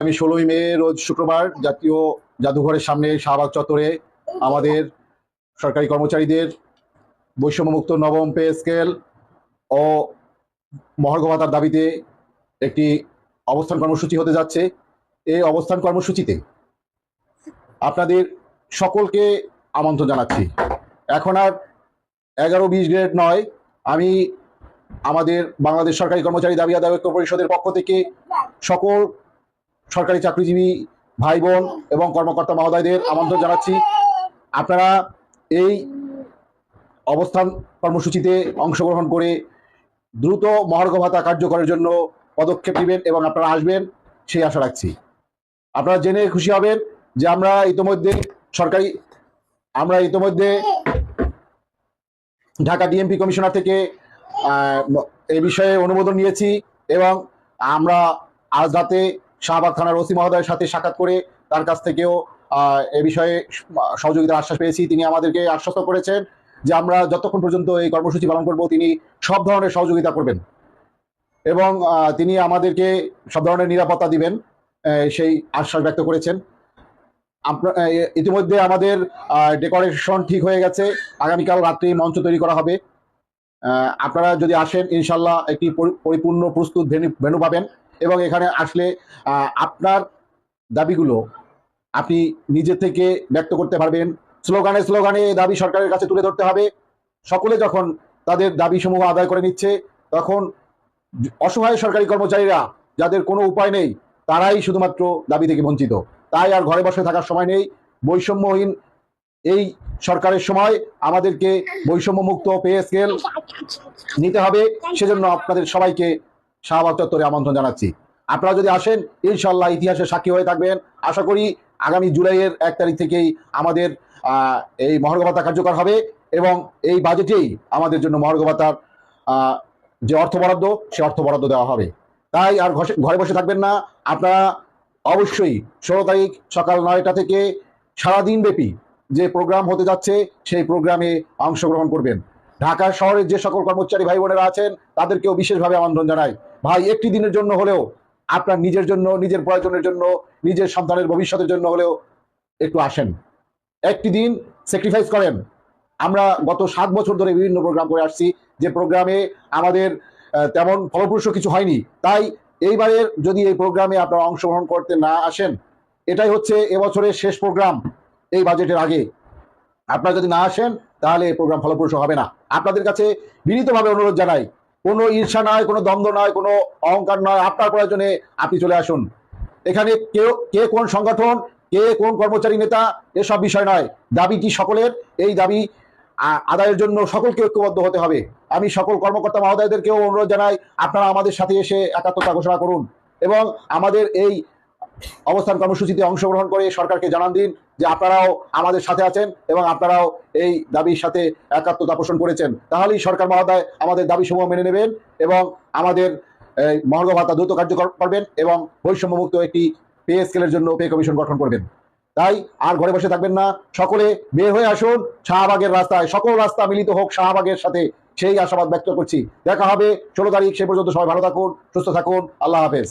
আমি ষোলোই মে রোজ শুক্রবার জাতীয় জাদুঘরের সামনে শাহবাগ চত্বরে আমাদের সরকারি কর্মচারীদের বৈষম্যমুক্ত নবম পে স্কেল ও মহার্ঘ ভাতার দাবিতে একটি অবস্থান কর্মসূচি হতে যাচ্ছে। এই অবস্থান কর্মসূচিতে আপনাদের সকলকে আমন্ত্রণ জানাচ্ছি। এখন আর এগারো বিশ গ্রেড নয়। আমি আমাদের বাংলাদেশ সরকারি কর্মচারী দাবি আদায় ঐক্য পরিষদের পক্ষ থেকে সকল সরকারি চাকরিজীবী ভাই বোন এবং কর্মকর্তা মহোদয়দের আমন্ত্রণ জানাচ্ছি। আপনারা এই অবস্থান কর্মসূচিতে অংশগ্রহণ করে দ্রুত মহার্ঘ ভাতা কার্যকরের জন্য পদক্ষেপ নেবেন এবং আপনারা আসবেন, সেই আশা রাখছি। আপনারা জেনে খুশি হবেন যে আমরা ইতোমধ্যে সরকারি, আমরা ইতোমধ্যে ঢাকা ডিএমপি কমিশনার থেকে এই বিষয়ে অনুমোদন নিয়েছি এবং আমরা আজ রাতে শাহবাগ থানার ওসি মহোদয়ের সাথে সাক্ষাৎ করে তার কাছ থেকেও এ বিষয়ে সহযোগিতার আশ্বাস পেয়েছি। তিনি আমাদেরকে আশ্বস্ত করেছেন যে আমরা যতক্ষণ পর্যন্ত এই কর্মসূচি পালন করব, তিনি সব ধরনের সহযোগিতা করবেন। এবং তিনি আমাদেরকে সব ধরনের নিরাপত্তা দিবেন সেই আশ্বাস ব্যক্ত করেছেন। আপনার ইতিমধ্যে আমাদের ডেকোরেশন ঠিক হয়ে গেছে। আগামীকাল রাত্রি মঞ্চ তৈরি করা হবে। আপনারা যদি আসেন, ইনশাল্লাহ একটি পরিপূর্ণ প্রস্তুত ভেনু ভেনু পাবেন। এবং এখানে আসলে আপনার দাবিগুলো আপনি নিজে থেকে ব্যক্ত করতে পারবেন। স্লোগানে স্লোগানে দাবি সরকারের কাছে তুলে ধরতে হবে। সকলে যখন তাদের দাবি সমূহ আদায় করে নিচ্ছে, তখন অসহায় সরকারি কর্মচারীরা যাদের কোনো উপায় নেই, তারাই শুধুমাত্র দাবি থেকে বঞ্চিত। তাই আর ঘরে বসে থাকার সময় নেই। বৈষম্যহীন এই সরকারের সময় আমাদেরকে বৈষম্য মুক্ত পে স্কেল নিতে হবে। সেজন্য আপনাদের সবাইকে শাহবাগ চত্বরে আমন্ত্রণ জানাচ্ছি। আপনারা যদি আসেন ইনশাল্লাহ ইতিহাসের সাক্ষী হয়ে থাকবেন। আশা করি আগামী জুলাইয়ের এক তারিখ থেকেই আমাদের এই মহার্ঘ ভাতা কার্যকর হবে এবং এই বাজেটেই আমাদের জন্য মহার্ঘ ভাতার যে অর্থ বরাদ্দ, সে অর্থ বরাদ্দ দেওয়া হবে। তাই আর ঘরে বসে থাকবেন না। আপনারা অবশ্যই ষোলো তারিখ সকাল নয়টা থেকে সারাদিন ব্যাপী যে প্রোগ্রাম হতে যাচ্ছে, সেই প্রোগ্রামে অংশগ্রহণ করবেন। ঢাকা শহরের যে সকল কর্মচারী ভাই বোনেরা আছেন, তাদেরকেও বিশেষভাবে আমন্ত্রণ জানাই। ভাই, একটি দিনের জন্য হলেও, আপনার নিজের জন্য, নিজের প্রয়োজনের জন্য, নিজের সন্তানের ভবিষ্যতের জন্য হলেও একটু আসেন। একটি দিন স্যাক্রিফাইস করেন। আমরা গত সাত বছর ধরে বিভিন্ন প্রোগ্রাম করে আসছি। যে প্রোগ্রামে আমাদের তেমন ফলপ্রসূ কিছু হয়নি। তাই এইবারের যদি এই প্রোগ্রামে আপনারা অংশগ্রহণ করতে না আসেন, এটাই হচ্ছে এবছরের শেষ প্রোগ্রাম এই বাজেটের আগে। আপনারা যদি না আসেন তাহলে এই প্রোগ্রাম ফলপ্রসূ হবে না। আপনাদের কাছে বিনীতভাবে অনুরোধ জানাই, কোনো ঈর্ষা নয় কোনো দ্বন্দ্ব নয় কোনো অহংকার নয় আপনার প্রয়োজনে আপনি চলে আসুন। এখানে কেউ, কে কোন সংগঠন, কে কোন কর্মচারী নেতা, এসব বিষয় নয়। দাবিটি সকলের? এই দাবি আদায়ের জন্য সকলকে ঐক্যবদ্ধ হতে হবে। আমি সকল কর্মকর্তা মহোদয়দেরকেও অনুরোধ জানাই, আপনারা আমাদের সাথে এসে একাত্মতা ঘোষণা করুন। এবং আমাদের এই অবস্থান কর্মসূচিতে অংশগ্রহণ করে সরকারকে জানান দিন যে আপনারাও আমাদের সাথে আছেন এবং আপনারাও এই দাবির সাথে একাত্মতা পোষণ করেছেন। তাহলেই সরকার মহোদয় আমাদের দাবি সমূহ মেনে নেবেন এবং আমাদের এই, মহার্ঘ ভাতা দ্রুত কার্যকর করবেন এবং বৈষম্যমুক্ত একটি পে স্কেলের জন্য পে কমিশন গঠন করবেন। তাই আর ঘরে বসে থাকবেন না। সকলে বের হয়ে আসুন। শাহবাগের রাস্তায় সকল রাস্তা মিলিত হোক শাহবাগের সাথে। সেই আশাবাদ ব্যক্ত করছি। দেখা হবে ষোলো তারিখ সে পর্যন্ত। সবাই ভালো থাকুন সুস্থ থাকুন। আল্লাহ হাফেজ।